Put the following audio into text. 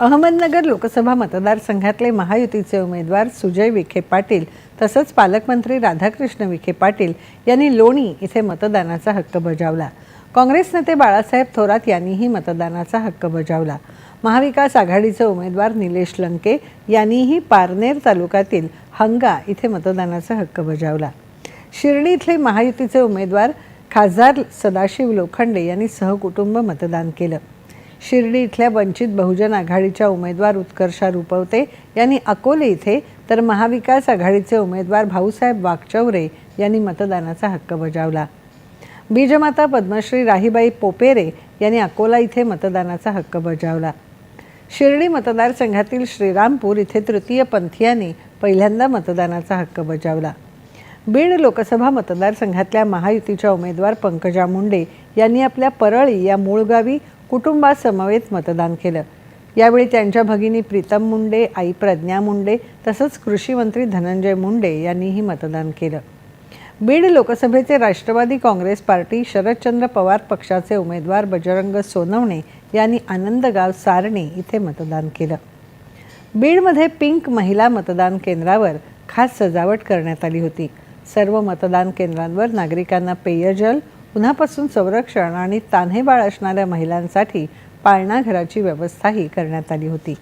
अहमदनगर लोकसभा मतदारसंघातले महायुतीचे उमेदवार सुजय विखे पाटील तसंच पालकमंत्री राधाकृष्ण विखे पाटील यांनी लोणी इथे मतदानाचा हक्क बजावला. काँग्रेस नेते बाळासाहेब थोरात यांनीही मतदानाचा हक्क बजावला. महाविकास आघाडीचे उमेदवार निलेश लंके यांनीही पारनेर तालुक्यातील हंगा इथे मतदानाचा हक्क बजावला. शिर्डी इथले महायुतीचे उमेदवार खासदार सदाशिव लोखंडे यांनी सहकुटुंब मतदान केलं. शिर्डी इथल्या वंचित बहुजन आघाडीच्या उमेदवार उत्कर्षा रुपवते यांनी अकोले इथे तर महाविकास आघाडीचे उमेदवार भाऊसाहेब वाघचौरे यांनी मतदानाचा हक्क बजावला. बीजमाता पद्मश्री राहीबाई पोपेरे यांनी अकोला इथे मतदानाचा हक्क बजावला. शिर्डी मतदारसंघातील श्रीरामपूर इथे तृतीय पंथीयांनी पहिल्यांदा मतदानाचा हक्क बजावला. बीड लोकसभा मतदारसंघातल्या महायुतीच्या उमेदवार पंकजा मुंडे यांनी आपल्या परळी या मूळ गावी कुटुंबासमवेत मतदान केलं. यावेळी त्यांच्या भगिनी प्रीतम मुंडे आई प्रज्ञा मुंडे तसंच कृषी मंत्री धनंजय मुंडे यांनीही मतदान केलं. बीड लोकसभेचे राष्ट्रवादी काँग्रेस पार्टी शरदचंद्र पवार पक्षाचे उमेदवार बजरंग सोनवणे यांनी आनंदगाव सारणी इथे मतदान केलं. बीडमध्ये पिंक महिला मतदान केंद्रावर खास सजावट करण्यात आली होती. सर्व मतदान केंद्रांवर नागरिकांना पेयजल उन्हापासून संरक्षण आणि तान्हेबाळ असणाऱ्या महिलांसाठी पाळणाघराची व्यवस्थाही करण्यात आली होती.